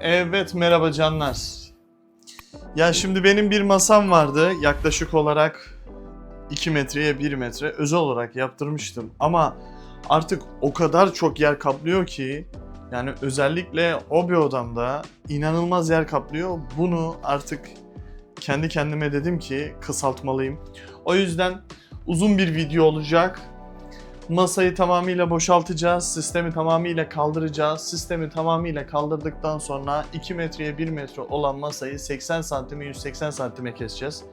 Evet merhaba canlar. Ya şimdi benim bir masam vardı yaklaşık olarak 2 metreye 1 metre özel olarak yaptırmıştım ama artık o kadar çok yer kaplıyor ki yani özellikle hobi odamda inanılmaz yer kaplıyor. Bunu artık kendi kendime dedim ki kısaltmalıyım. O yüzden uzun bir video olacak. Masayı tamamıyla boşaltacağız, sistemi tamamıyla kaldıracağız. Sistemi tamamıyla kaldırdıktan sonra 2 metreye 1 metre olan masayı 80 santime 180 santime keseceğiz.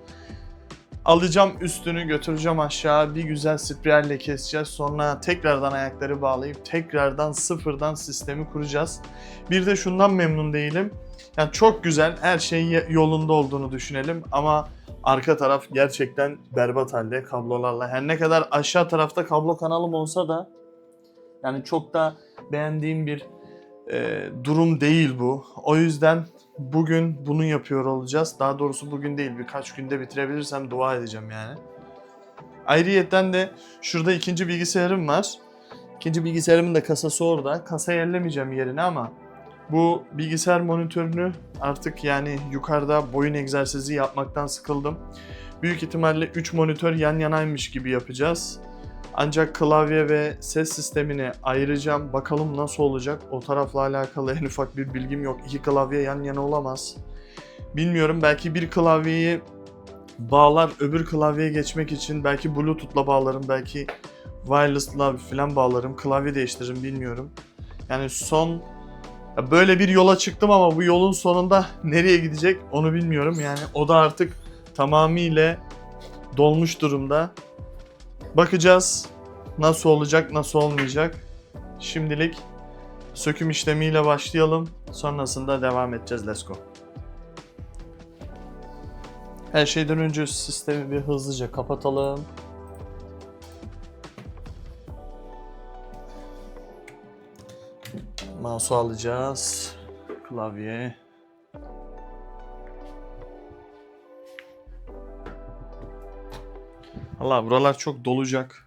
Alacağım üstünü götüreceğim aşağı bir güzel spreyerle keseceğiz. Sonra tekrardan ayakları bağlayıp tekrardan sıfırdan sistemi kuracağız. Bir de şundan memnun değilim. Yani çok güzel her şey yolunda olduğunu düşünelim ama arka taraf gerçekten berbat halde kablolarla. Her ne kadar aşağı tarafta kablo kanalım olsa da yani çok da beğendiğim bir e, durum değil bu. O yüzden bugün bunu yapıyor olacağız. Daha doğrusu bugün değil birkaç günde bitirebilirsem dua edeceğim yani. Ayrıyetten de şurada ikinci bilgisayarım var. İkinci bilgisayarımın da kasası orada. Kasayı ellemeyeceğim yerine ama bu bilgisayar monitörünü artık yani yukarıda boyun egzersizi yapmaktan sıkıldım. Büyük ihtimalle 3 monitör yan yanaymış gibi yapacağız. Ancak klavye ve ses sistemini ayıracağım. Bakalım nasıl olacak. O tarafla alakalı en ufak bir bilgim yok. İki klavye yan yana olamaz. Bilmiyorum belki bir klavyeyi bağlar öbür klavyeye geçmek için belki bluetooth'la bağlarım. Belki wireless'la falan bağlarım. Klavye değiştiririm bilmiyorum. Yani son böyle bir yola çıktım ama bu yolun sonunda nereye gidecek onu bilmiyorum. Yani o da artık tamamıyla dolmuş durumda. Bakacağız nasıl olacak, nasıl olmayacak. Şimdilik söküm işlemiyle başlayalım. Sonrasında devam edeceğiz. Let's go. Her şeyden önce sistemi bir hızlıca kapatalım. Mouse'u alacağız. Klavye. Allah buralar çok dolacak.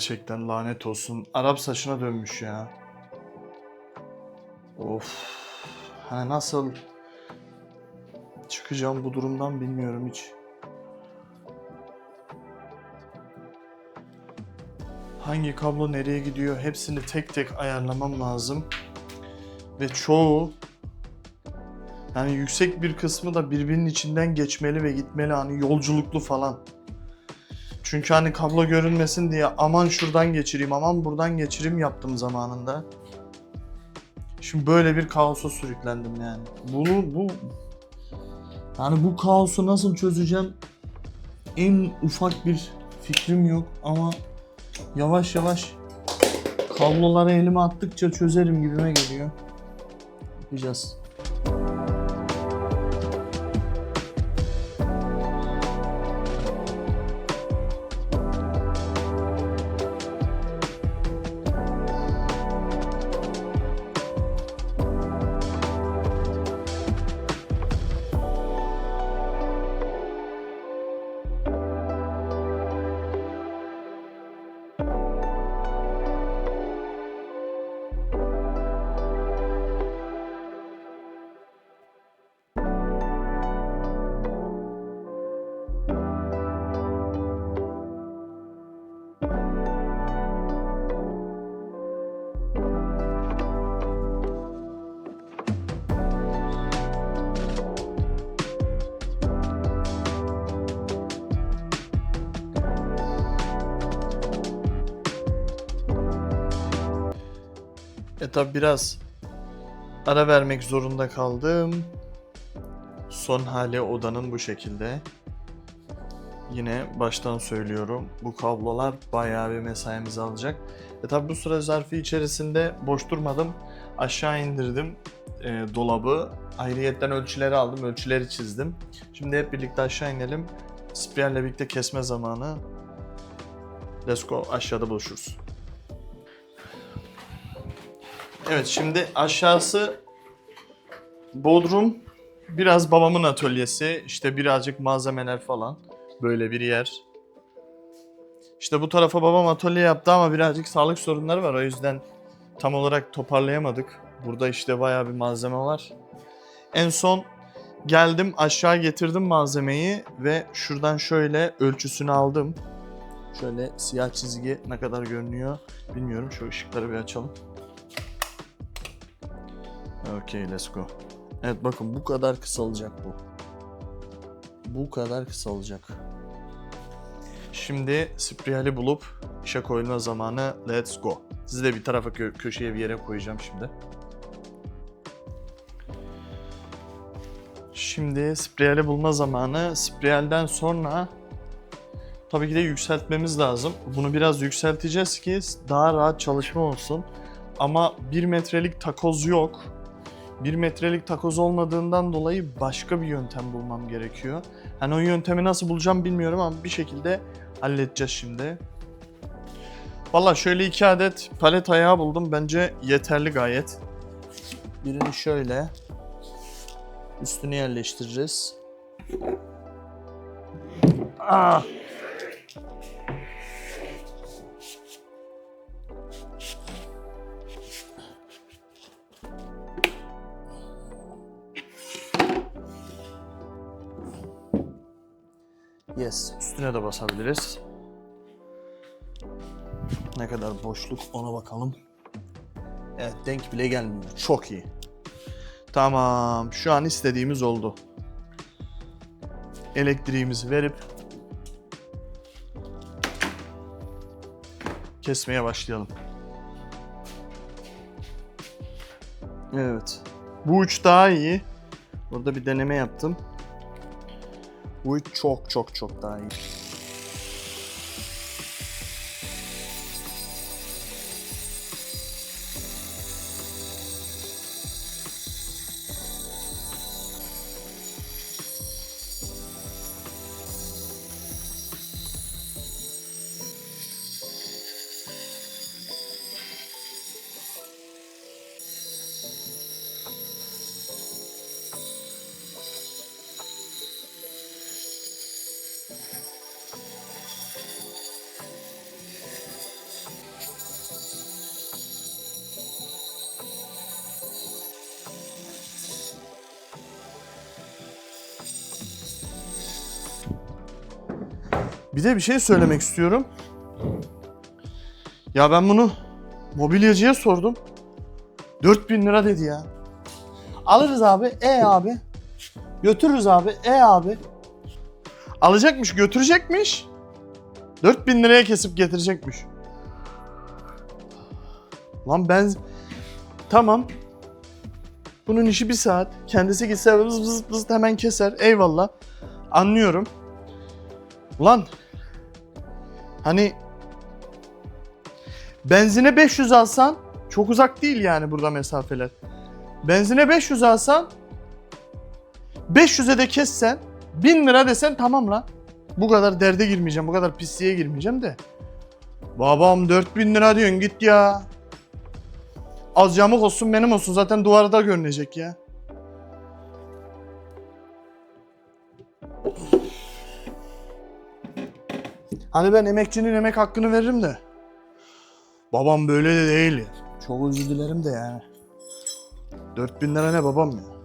Gerçekten lanet olsun. Arap saçına dönmüş ya. Of. Hani nasıl çıkacağım bu durumdan bilmiyorum hiç. Hangi kablo nereye gidiyor hepsini tek tek ayarlamam lazım. Ve çoğu yani yüksek bir kısmı da birbirinin içinden geçmeli ve gitmeli hani yolculuklu falan. Çünkü hani kablo görünmesin diye aman şuradan geçireyim, aman buradan geçireyim yaptım zamanında. Şimdi böyle bir kaosa sürüklendim yani. Bunu bu yani bu kaosu nasıl çözeceğim? En ufak bir fikrim yok ama yavaş yavaş kabloları elime attıkça çözerim gibime geliyor. Yapacağız. Tabi biraz ara vermek zorunda kaldım. Son hali odanın bu şekilde. Yine baştan söylüyorum bu kablolar bayağı bir mesaimizi alacak. E tabi bu süre zarfı içerisinde boş durmadım. Aşağı indirdim e, dolabı. Ayrıyetten ölçüleri aldım, ölçüleri çizdim. Şimdi hep birlikte aşağı inelim. Spreyerle birlikte kesme zamanı. Let's go aşağıda buluşuruz. Evet şimdi aşağısı Bodrum. Biraz babamın atölyesi. işte birazcık malzemeler falan. Böyle bir yer. İşte bu tarafa babam atölye yaptı ama birazcık sağlık sorunları var. O yüzden tam olarak toparlayamadık. Burada işte bayağı bir malzeme var. En son geldim aşağı getirdim malzemeyi ve şuradan şöyle ölçüsünü aldım. Şöyle siyah çizgi ne kadar görünüyor bilmiyorum. Şu ışıkları bir açalım. Okay let's go. Evet bakın bu kadar kısalacak bu. Bu kadar kısalacak. Şimdi spreyali bulup işe koyulma zamanı let's go. Sizi de bir tarafa kö- köşeye bir yere koyacağım şimdi. Şimdi spreyali bulma zamanı. Spreyalden sonra tabii ki de yükseltmemiz lazım. Bunu biraz yükselteceğiz ki daha rahat çalışma olsun. Ama 1 metrelik takoz yok. 1 metrelik takoz olmadığından dolayı başka bir yöntem bulmam gerekiyor. Hani o yöntemi nasıl bulacağım bilmiyorum ama bir şekilde halledeceğiz şimdi. Valla şöyle iki adet palet ayağı buldum. Bence yeterli gayet. Birini şöyle üstüne yerleştireceğiz. Ah! Yes, üstüne de basabiliriz. Ne kadar boşluk ona bakalım. Evet, denk bile gelmiyor. Çok iyi. Tamam, şu an istediğimiz oldu. Elektriğimizi verip kesmeye başlayalım. Evet. Bu uç daha iyi. Burada bir deneme yaptım. Bu çok çok çok daha iyi. Bir de bir şey söylemek istiyorum. Ya ben bunu mobilyacıya sordum. 4000 lira dedi ya. Alırız abi. E abi. Götürürüz abi. E abi. Alacakmış, götürecekmiş. 4000 liraya kesip getirecekmiş. Lan ben... Tamam. Bunun işi bir saat. Kendisi gitse vız vız vız hemen keser. Eyvallah. Anlıyorum. Ulan hani benzine 500 alsan çok uzak değil yani burada mesafeler. Benzine 500 alsan 500'e de kessen 1000 lira desen tamam la. Bu kadar derde girmeyeceğim, bu kadar pisliğe girmeyeceğim de. Babam 4000 lira diyorsun git ya. Az yamuk olsun benim olsun zaten duvarda görünecek ya. Hani ben emekçinin emek hakkını veririm de. Babam böyle de değil. Çok özür dilerim de yani. 4000 lira ne babam ya?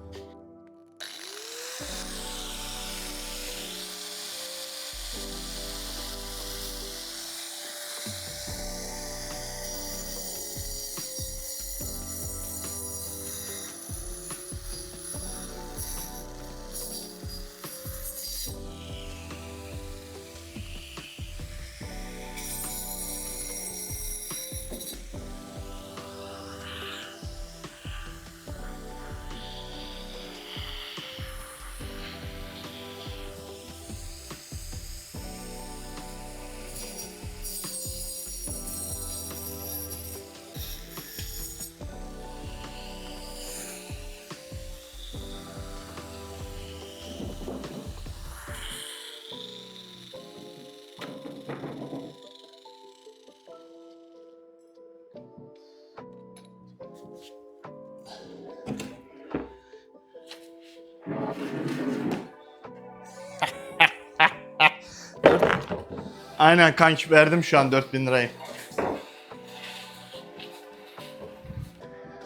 Aynen kanki verdim şu an 4000 lirayı.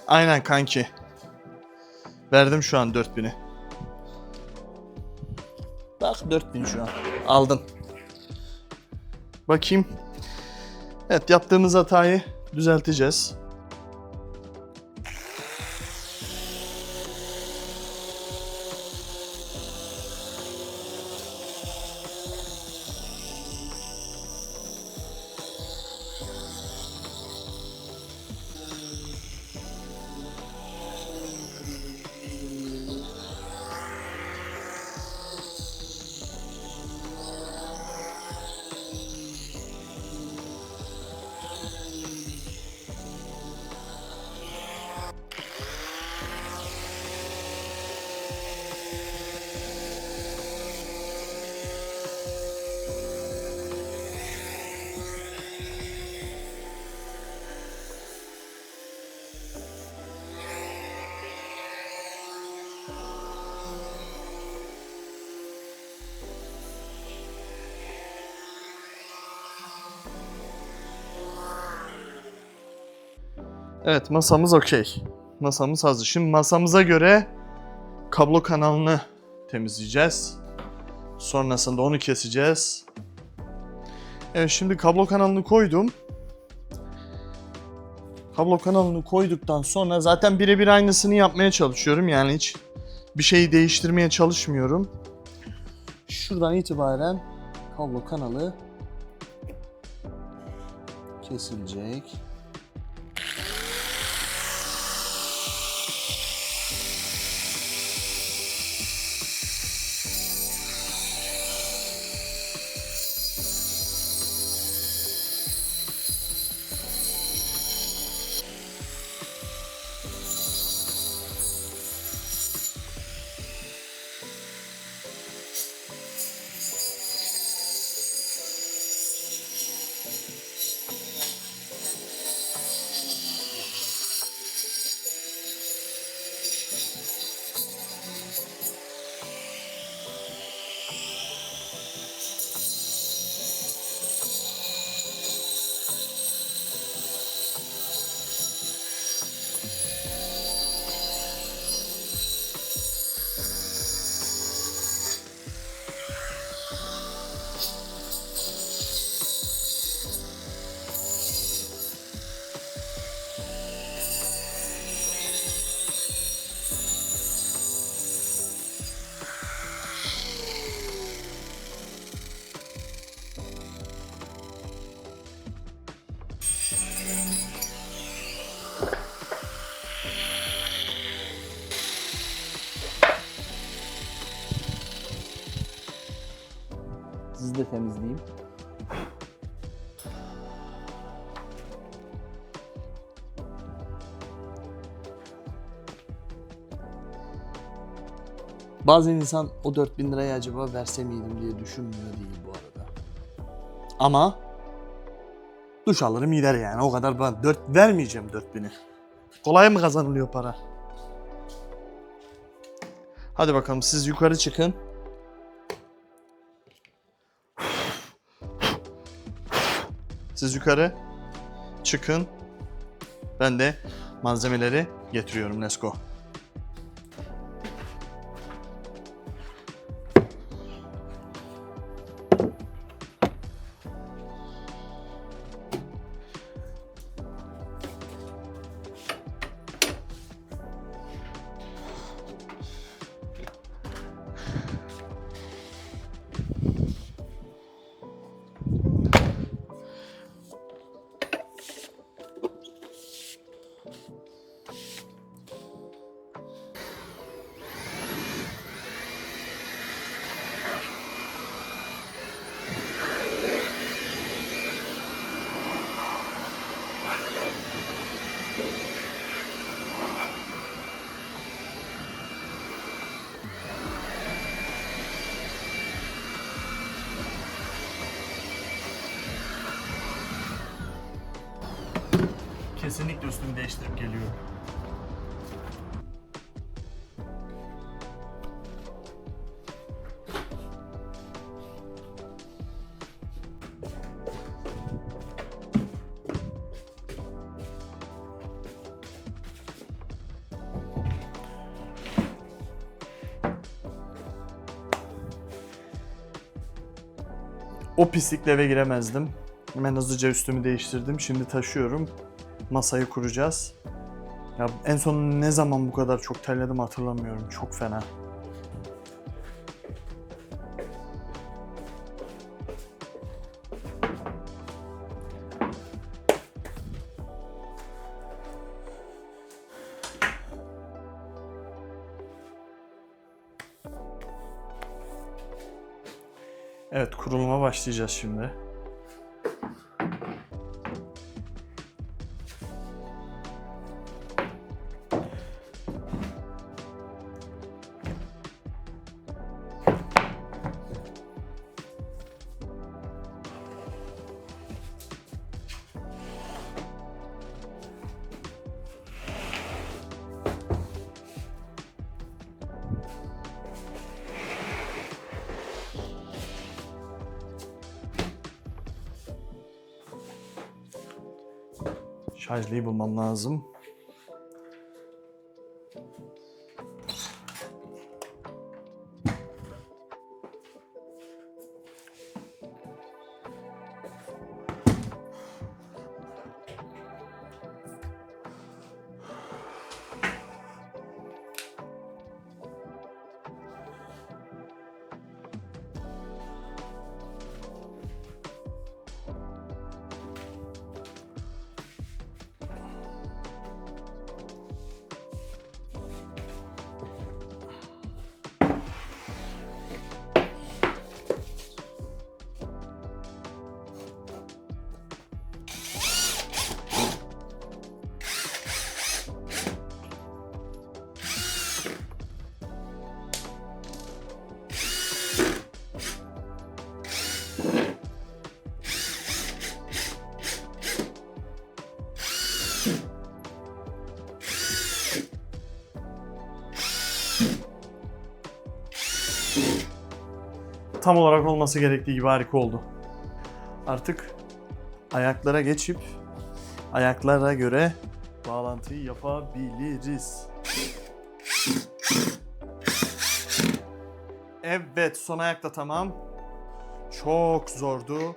Aynen kanki. Verdim şu an 4000'i. Bak 4000 şu an. Aldın. Bakayım. Evet yaptığımız hatayı düzelteceğiz. Evet masamız okey. Masamız hazır. Şimdi masamıza göre kablo kanalını temizleyeceğiz. Sonrasında onu keseceğiz. Evet şimdi kablo kanalını koydum. Kablo kanalını koyduktan sonra zaten birebir aynısını yapmaya çalışıyorum. Yani hiç bir şeyi değiştirmeye çalışmıyorum. Şuradan itibaren kablo kanalı kesilecek. Temizleyeyim. Bazen insan o 4000 lirayı acaba verse miydim diye düşünmüyor değil bu arada. Ama duş alırım gider yani o kadar ben 4 vermeyeceğim 4000'i. Kolay mı kazanılıyor para? Hadi bakalım siz yukarı çıkın. Siz yukarı çıkın. Ben de malzemeleri getiriyorum. Let's go. yerleştirip geliyorum. O pislikle eve giremezdim. Hemen hızlıca üstümü değiştirdim. Şimdi taşıyorum. Masayı kuracağız. Ya en son ne zaman bu kadar çok terledim hatırlamıyorum. Çok fena. Evet kuruluma başlayacağız şimdi. Şarjlıyı bulmam lazım. Tam olarak olması gerektiği gibi harika oldu. Artık ayaklara geçip ayaklara göre bağlantıyı yapabiliriz. Evet, son ayakta tamam. Çok zordu.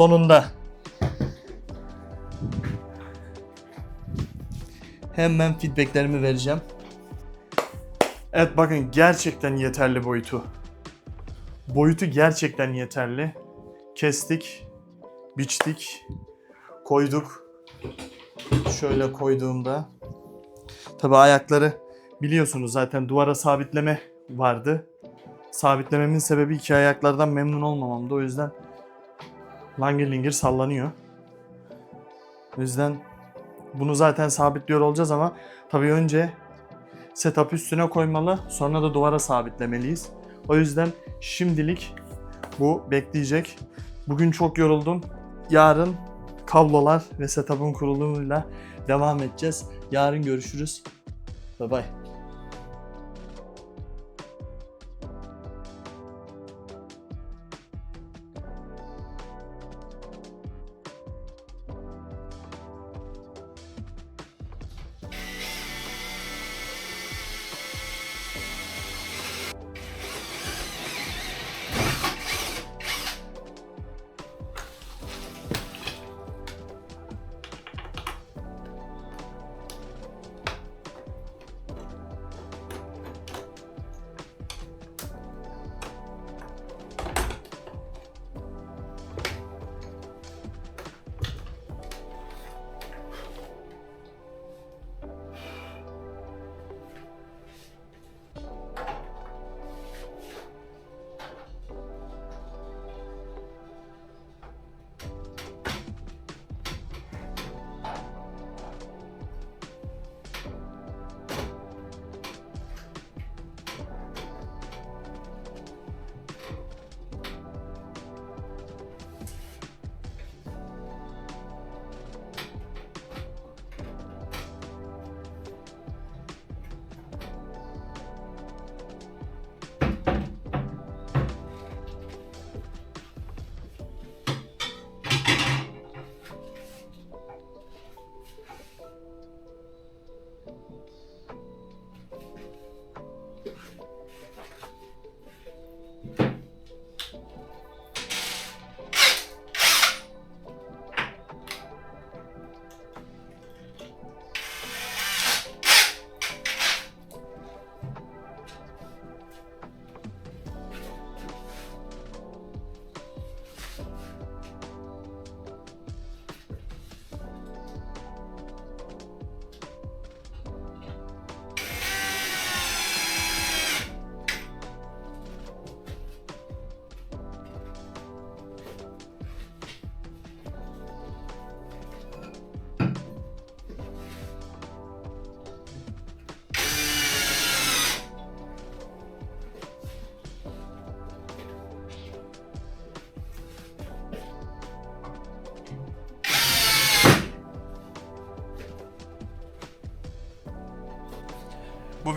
Sonunda. Hemen feedbacklerimi vereceğim. Evet bakın gerçekten yeterli boyutu. Boyutu gerçekten yeterli. Kestik, biçtik, koyduk. Şöyle koyduğumda. Tabi ayakları biliyorsunuz zaten duvara sabitleme vardı. Sabitlememin sebebi iki ayaklardan memnun olmamamdı. O yüzden langir lingir sallanıyor. O yüzden bunu zaten sabitliyor olacağız ama tabii önce setup üstüne koymalı sonra da duvara sabitlemeliyiz. O yüzden şimdilik bu bekleyecek. Bugün çok yoruldum. Yarın kablolar ve setup'ın kurulumuyla devam edeceğiz. Yarın görüşürüz. Bye bye.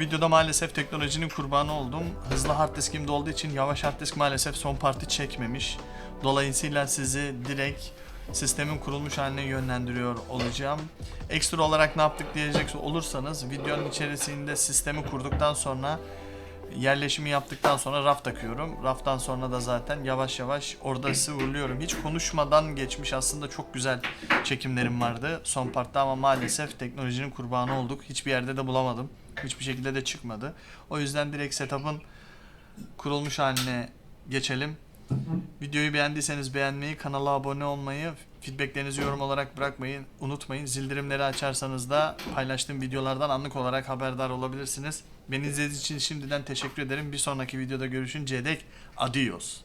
Videoda maalesef teknolojinin kurbanı oldum. Hızlı hard diskimde olduğu için yavaş hard disk maalesef son parti çekmemiş. Dolayısıyla sizi direkt sistemin kurulmuş haline yönlendiriyor olacağım. Ekstra olarak ne yaptık diyecek olursanız videonun içerisinde sistemi kurduktan sonra yerleşimi yaptıktan sonra raf takıyorum. Raftan sonra da zaten yavaş yavaş orada sıvırlıyorum. Hiç konuşmadan geçmiş aslında çok güzel çekimlerim vardı son partta ama maalesef teknolojinin kurbanı olduk. Hiçbir yerde de bulamadım. Hiçbir şekilde de çıkmadı. O yüzden direkt setup'ın kurulmuş haline geçelim. Videoyu beğendiyseniz beğenmeyi, kanala abone olmayı, feedbacklerinizi yorum olarak bırakmayın. Unutmayın. Zildirimleri açarsanız da paylaştığım videolardan anlık olarak haberdar olabilirsiniz. Beni izlediğiniz için şimdiden teşekkür ederim. Bir sonraki videoda görüşünceye dek adios.